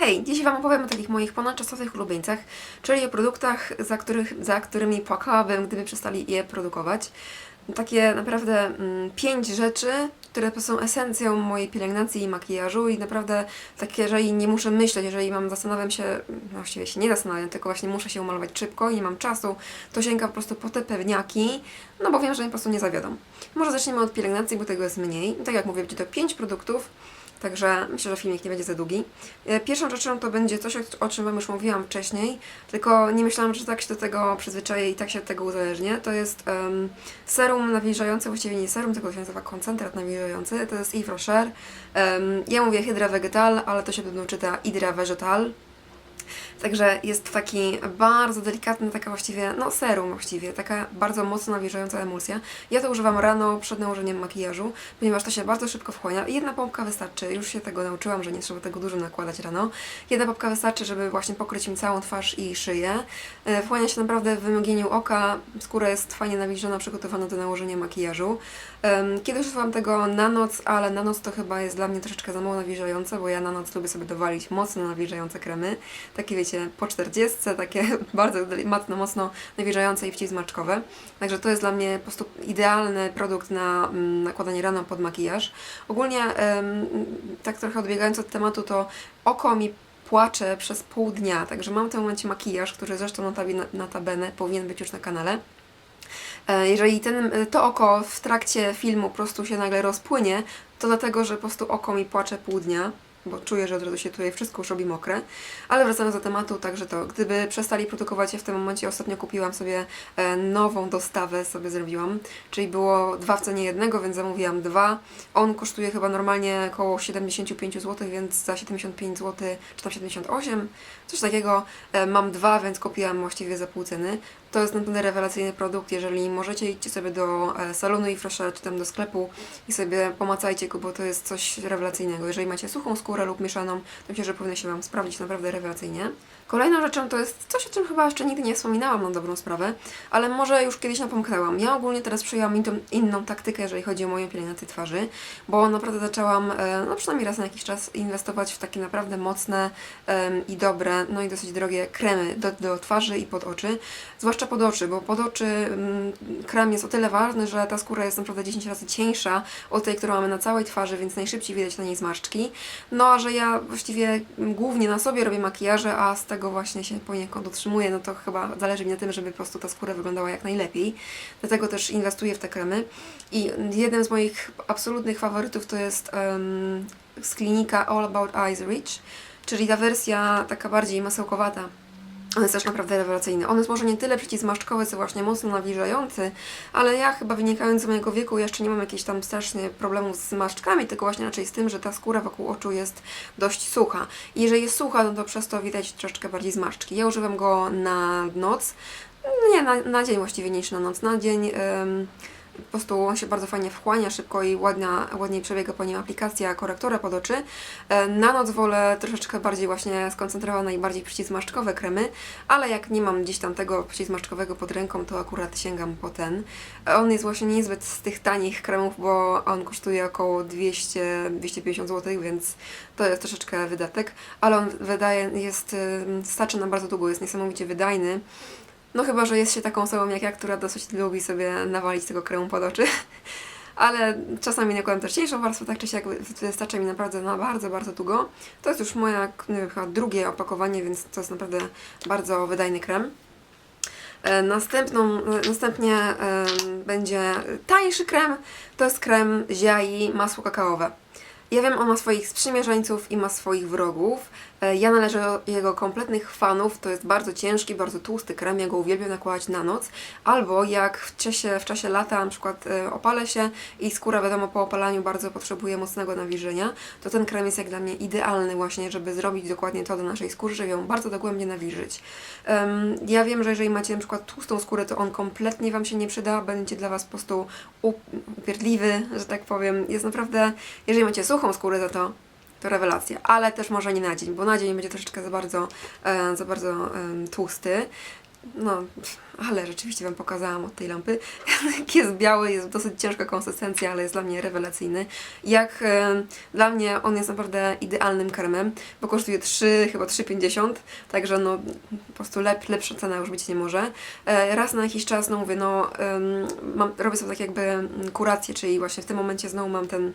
Hej, dzisiaj Wam opowiem o takich moich ponadczasowych ulubieńcach, czyli o produktach, za, których, za którymi płakałabym, gdyby przestali je produkować. Takie naprawdę mm, pięć rzeczy, które są esencją mojej pielęgnacji i makijażu i naprawdę tak, jeżeli nie muszę myśleć, jeżeli mam, zastanawiam się, no właściwie się nie zastanawiam, tylko właśnie muszę się umalować szybko i nie mam czasu, to sięgam po prostu po te pewniaki, no bo wiem, że po prostu nie zawiodą. Może zaczniemy od pielęgnacji, bo tego jest mniej. Tak jak mówię, będzie to pięć produktów, Także myślę, że filmik nie będzie za długi. E, Pierwszą rzeczą to będzie coś, o- czym Wam już mówiłam wcześniej, tylko nie myślałam, że tak się do tego przyzwyczaję i tak się od tego uzależnię. To jest em, serum nawilżające, właściwie nie serum, tylko to się nazywa koncentrat nawilżający. To jest Yves Rocher. Em, ja mówię Hydra Vegetal, ale to się pewno czyta Hydra Vegetal. Także jest taki bardzo delikatny, taka właściwie, no serum właściwie, taka bardzo mocno nawilżająca emulsja. Ja to używam rano przed nałożeniem makijażu, ponieważ to się bardzo szybko wchłania. Jedna pompka wystarczy, już się tego nauczyłam, że nie trzeba tego dużo nakładać rano. Jedna pompka wystarczy, żeby właśnie pokryć mi całą twarz i szyję. E, Wchłania się naprawdę w wymgnieniu oka, skóra jest fajnie nawilżona, przygotowana do nałożenia makijażu. Kiedyś używałam tego na noc, ale na noc to chyba jest dla mnie troszeczkę za mało nawilżające, bo ja na noc lubię sobie dowalić mocno nawilżające kremy. Takie wiecie, po 40, takie bardzo deli- mocno, nawilżające i wcismaczkowe. Także to jest dla mnie po prostu idealny produkt na mm, nakładanie rano pod makijaż. Ogólnie, tak trochę odbiegając od tematu, to oko mi płacze przez pół dnia, także mam w tym momencie makijaż, który zresztą notabene powinien być już na kanale. E, Jeżeli ten, to oko w trakcie filmu po prostu się nagle rozpłynie, to dlatego, że po prostu oko mi płacze pół dnia, bo czuję, że od razu się tutaj wszystko już robi mokre. Ale wracając do tematu, także to, gdyby przestali produkować, ja w tym momencie ostatnio kupiłam sobie e, nową dostawę, sobie zrobiłam, czyli było dwa w cenie jednego, więc zamówiłam dwa. On kosztuje chyba normalnie około 75 zł, więc za 75 zł, czy tam 78, coś takiego, e, mam dwa, więc kupiłam właściwie za pół ceny. To jest naprawdę rewelacyjny produkt, jeżeli możecie idźcie sobie do e, salonu i fresha, czy tam do sklepu i sobie pomacajcie go, bo to jest coś rewelacyjnego. Jeżeli macie suchą skórę lub mieszaną, to myślę, że powinno się Wam sprawdzić naprawdę rewelacyjnie. Kolejną rzeczą to jest coś, o czym chyba jeszcze nigdy nie wspominałam na dobrą sprawę, ale może już kiedyś napomknęłam. Ja ogólnie teraz przyjęłam inną, inną taktykę, jeżeli chodzi o moją pielęgnację twarzy, bo naprawdę zaczęłam, e, no przynajmniej raz na jakiś czas, inwestować w takie naprawdę mocne i dobre, no i dosyć drogie kremy do, do twarzy i pod oczy. Zwłaszcza pod oczy, bo pod oczy mm, krem jest o tyle ważny, że ta skóra jest naprawdę 10 razy cieńsza od tej, którą mamy na całej twarzy, więc najszybciej widać na niej zmarszczki. No a że ja właściwie głównie na sobie robię makijaże, a z tego właśnie się poniekąd utrzymuję, no to chyba zależy mi na tym, żeby po prostu ta skóra wyglądała jak najlepiej. Dlatego też inwestuję w te kremy. I jednym z moich absolutnych faworytów to jest em, z klinika All About Eyes Rich, czyli ta wersja taka bardziej masełkowata. On jest też naprawdę rewelacyjny. On jest może nie tyle przeciwzmarszczkowy, co właśnie mocno nawilżający, ale ja chyba wynikając z mojego wieku jeszcze nie mam jakichś tam strasznie problemów z zmarszczkami, tylko właśnie raczej z tym, że ta skóra wokół oczu jest dość sucha. I jeżeli jest sucha, no to przez to widać troszeczkę bardziej zmarszczki. Ja używam go na noc, no nie, na, na dzień właściwie niż na noc. Na dzień po prostu on się bardzo fajnie wchłania szybko i ładna, ładniej przebiega po nim aplikacja korektora pod oczy. E, Na noc wolę troszeczkę bardziej właśnie skoncentrowane i bardziej przycismaszczkowe kremy, ale jak nie mam gdzieś tam tego przycismaszczkowego pod ręką, to akurat sięgam po ten. On jest właśnie niezbyt z tych tanich kremów, bo on kosztuje około 200-250 zł, więc to jest troszeczkę wydatek, ale on wydaje, jest, ym, starczy na bardzo długo, jest niesamowicie wydajny. No chyba, że jest się taką osobą jak ja, która dosyć lubi sobie nawalić tego kremu pod oczy. Ale czasami nakładam też cieńszą warstwę, tak czy siak wystarcza mi naprawdę na bardzo, bardzo długo. To jest już moja wiem, chyba drugie opakowanie, więc to jest naprawdę bardzo wydajny krem. E, Następną, e, następnie będzie tańszy krem, to jest krem Ziai masło kakaowe. Ja wiem, on ma swoich sprzymierzeńców i ma swoich wrogów. E, Ja należę do jego kompletnych fanów. To jest bardzo ciężki, bardzo tłusty krem. Ja go uwielbiam nakładać na noc. Albo jak w czasie, w czasie lata na przykład e, opalę się i skóra wiadomo po opalaniu bardzo potrzebuje mocnego nawilżenia, to ten krem jest jak dla mnie idealny właśnie, żeby zrobić dokładnie to do naszej skóry, żeby ją bardzo dogłębnie nawilżyć. Ja wiem, że jeżeli macie na przykład tłustą skórę, to on kompletnie Wam się nie przyda, będzie dla Was po prostu upierdliwy, że tak powiem. Jest naprawdę, jeżeli macie suchą skórę, za to to rewelacja, ale też może nie na dzień, bo na dzień będzie troszeczkę za bardzo, e, za bardzo tłusty. no, ale rzeczywiście Wam pokazałam od tej lampy. jest biały, jest dosyć ciężka konsystencja, ale jest dla mnie rewelacyjny. Jak e, dla mnie on jest naprawdę idealnym kremem, bo kosztuje 3, chyba 3,50, także no po prostu lep, lepsza cena już być nie może. E, raz na jakiś czas, no mówię, no em, mam, robię sobie tak jakby mm, kurację, czyli właśnie w tym momencie znowu mam ten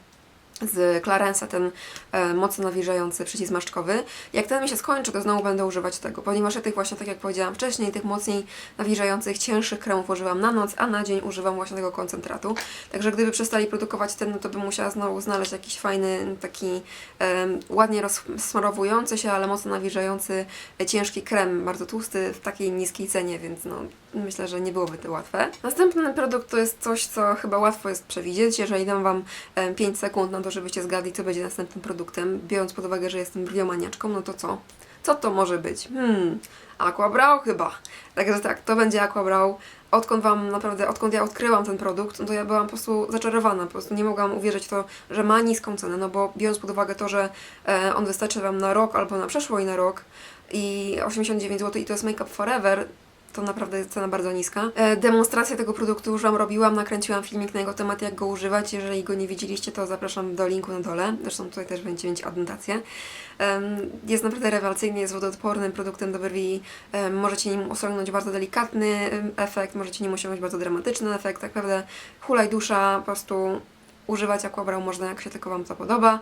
z Clarensa, ten e, mocno nawilżający przycisk maszczkowy. Jak ten mi się skończy, to znowu będę używać tego, ponieważ ja tych właśnie, tak jak powiedziałam wcześniej, tych mocniej nawilżających, cięższych kremów używam na noc, a na dzień używam właśnie tego koncentratu. Także gdyby przestali produkować ten, no to bym musiała znowu znaleźć jakiś fajny, taki em, ładnie rozsmarowujący się, ale mocno nawilżający, e, ciężki krem, bardzo tłusty, w takiej niskiej cenie, więc no myślę, że nie byłoby to łatwe. Następny produkt to jest coś, co chyba łatwo jest przewidzieć. Jeżeli dam Wam em, 5 sekund na to, żebyście zgadli, co będzie następnym produktem, biorąc pod uwagę, że jestem brwiomaniaczką, no to co? Co to może być? Hmm, Aquabrow chyba. Także tak, to będzie Aquabrow. Odkąd Wam naprawdę, odkąd ja odkryłam ten produkt, no to ja byłam po prostu zaczarowana, po prostu nie mogłam uwierzyć w to, że ma niską cenę, no bo biorąc pod uwagę to, że e, on wystarczy Wam na rok albo na przeszło i na rok i 89 zł i to jest Make Up Forever, to naprawdę jest cena bardzo niska. E, demonstrację tego produktu już Wam robiłam, nakręciłam filmik na jego temat, jak go używać. Jeżeli go nie widzieliście, to zapraszam do linku na dole. Zresztą tutaj też będziecie mieć adnotację. Jest naprawdę rewelacyjny, jest wodoodpornym produktem do brwi. Możecie nim osiągnąć bardzo delikatny efekt, możecie nim osiągnąć bardzo dramatyczny efekt. Tak naprawdę hulaj dusza, po prostu używać Aquabrow można jak się tylko Wam to podoba.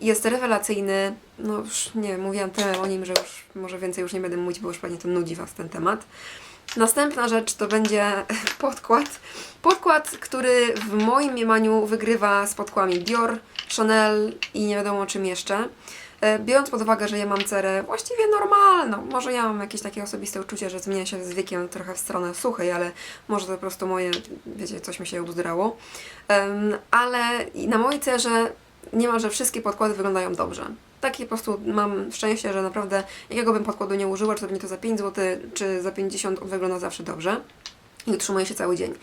Jest rewelacyjny, no już nie mówiłam tyle o nim, że już może więcej już nie będę mówić, bo już pewnie to nudzi Was ten temat. Następna rzecz to będzie podkład. Podkład, który w moim mniemaniu wygrywa z podkładami Dior, Chanel i nie wiadomo czym jeszcze. E, Biorąc pod uwagę, że ja mam cerę właściwie normalną, może ja mam jakieś takie osobiste uczucie, że zmienia się z wiekiem trochę w stronę suchej, ale może to po prostu moje, wiecie, coś mi się uzdrało. Em, ale na mojej cerze niemalże wszystkie podkłady wyglądają dobrze. Takie po prostu mam szczęście, że naprawdę jakiego bym podkładu nie użyła, czy to będzie to za 5 zł, czy za 50, on wygląda zawsze dobrze i utrzymuje się cały dzień.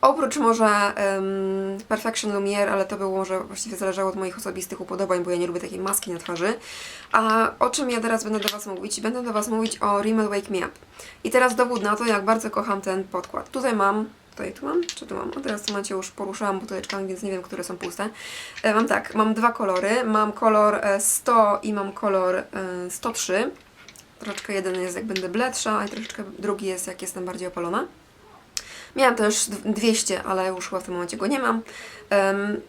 Oprócz może em, Perfection Lumiere, ale to było może właściwie zależało od moich osobistych upodobań, bo ja nie lubię takiej maski na twarzy. A o czym ja teraz będę do Was mówić? Będę do Was mówić o Rimmel Wake Me Up. I teraz dowód na to, jak bardzo kocham ten podkład. Tutaj mam Tutaj tu mam? Czy tu mam? O, teraz momencie już poruszałam buteleczkami, więc nie wiem, które są puste. E, mam tak, mam dwa kolory. Mam kolor e, 100 i mam kolor e, 103. Troszeczkę jeden jest jak będę bledsza, a troszeczkę drugi jest jak jestem bardziej opalona. Miałam też d- 200, ale już chyba w tym momencie go nie mam. Em,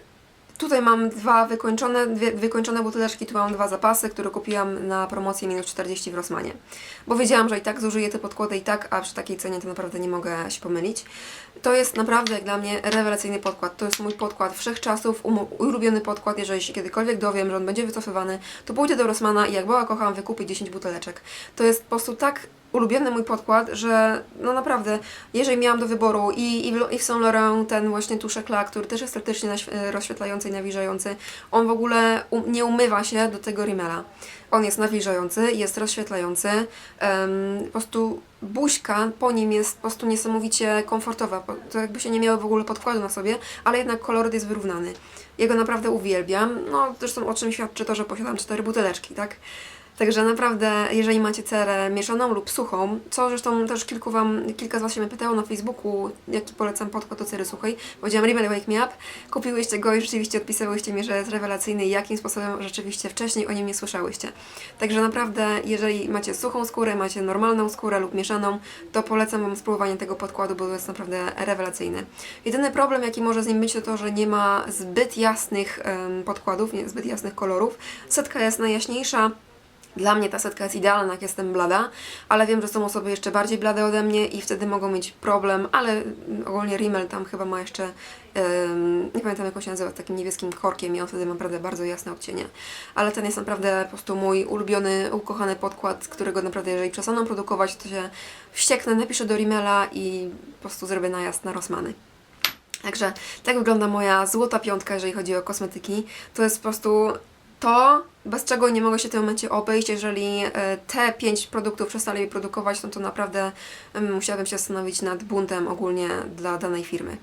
tutaj mam dwa wykończone, dwie wykończone buteleczki, tu mam dwa zapasy, które kupiłam na promocję minus 40 w Rossmanie. Bo wiedziałam, że i tak zużyję te podkłady i tak, a przy takiej cenie to naprawdę nie mogę się pomylić. To jest naprawdę jak dla mnie rewelacyjny podkład. To jest mój podkład wszechczasów, ulubiony podkład. Jeżeli się kiedykolwiek dowiem, że on będzie wycofywany, to pójdę do Rossmana i jak była kocham, wykupię 10 buteleczek. To jest po prostu tak ulubiony mój podkład, że no naprawdę, jeżeli miałam do wyboru i, i, w- i w Saint Laurent ten właśnie tuszek La, który też jest estetycznie e, rozświetlający i nawilżający, on w ogóle um, nie umywa się do tego Rimmela. On jest nawilżający, jest rozświetlający, em, po prostu buźka po nim jest po prostu niesamowicie komfortowa, to jakby się nie miało w ogóle podkładu na sobie, ale jednak kolor jest wyrównany. Jego naprawdę uwielbiam, no zresztą o czym świadczy to, że posiadam cztery buteleczki, tak? Także naprawdę, jeżeli macie cerę mieszaną lub suchą, co zresztą też kilku wam, kilka z Was się mnie pytało na Facebooku, jaki polecam podkład do cery suchej. Powiedziałam Rimmel Wake Me Up, kupiłyście go i rzeczywiście odpisałyście mi, że jest rewelacyjny jakim sposobem rzeczywiście wcześniej o nim nie słyszałyście. Także naprawdę, jeżeli macie suchą skórę, macie normalną skórę lub mieszaną, to polecam Wam spróbowanie tego podkładu, bo jest naprawdę rewelacyjny. Jedyny problem, jaki może z nim być, to to, że nie ma zbyt jasnych podkładów, nie, zbyt jasnych kolorów. Setka jest najjaśniejsza, dla mnie ta setka jest idealna, jak jestem blada, ale wiem, że są osoby jeszcze bardziej blade ode mnie i wtedy mogą mieć problem, ale ogólnie Rimmel tam chyba ma jeszcze, nie pamiętam jak on się nazywa, takim niebieskim korkiem i on wtedy ma naprawdę bardzo jasne odcienie. Ale ten jest naprawdę po prostu mój ulubiony, ukochany podkład, którego naprawdę jeżeli przestaną produkować, to się wścieknę, napiszę do Rimmela i po prostu zrobię najazd na Rossmany. Także tak wygląda moja złota piątka, jeżeli chodzi o kosmetyki. To jest po prostu to, bez czego nie mogę się w tym momencie obejść, jeżeli e, te pięć produktów przestali produkować, no to naprawdę em, musiałabym się zastanowić nad buntem ogólnie dla danej firmy.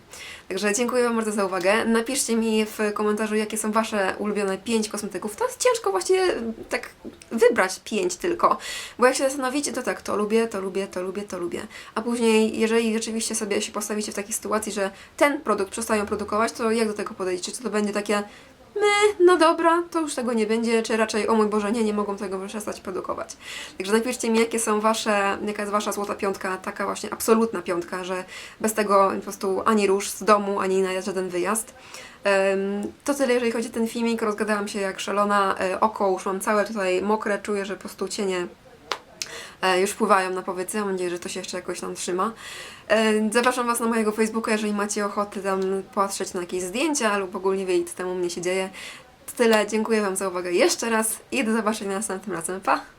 Także dziękuję Wam bardzo za uwagę. Napiszcie mi w komentarzu, jakie są Wasze ulubione pięć kosmetyków. To jest ciężko właściwie m, tak wybrać pięć tylko, bo jak się zastanowicie, to tak, to lubię, to lubię, to lubię, to lubię. A później, jeżeli rzeczywiście sobie się postawicie w takiej sytuacji, że ten produkt przestają produkować, to jak do tego podejdziecie? Czy to będzie takie my, no dobra, to już tego nie będzie, czy raczej, o mój Boże, nie, nie mogą tego przestać produkować. Także napiszcie mi, jakie są wasze, jaka jest wasza złota piątka, taka właśnie absolutna piątka, że bez tego po prostu ani rusz z domu, ani na żaden wyjazd. To tyle, jeżeli chodzi o ten filmik. Rozgadałam się jak szalona. E, Oko już mam całe tutaj mokre, czuję, że po prostu cienie już pływają na powiece. Mam nadzieję, że to się jeszcze jakoś tam trzyma. E, Zapraszam Was na mojego Facebooka, jeżeli macie ochotę tam patrzeć na jakieś zdjęcia lub ogólnie wiedzieć, co tam u mnie się dzieje. To tyle. Dziękuję Wam za uwagę jeszcze raz i do zobaczenia następnym razem. Pa!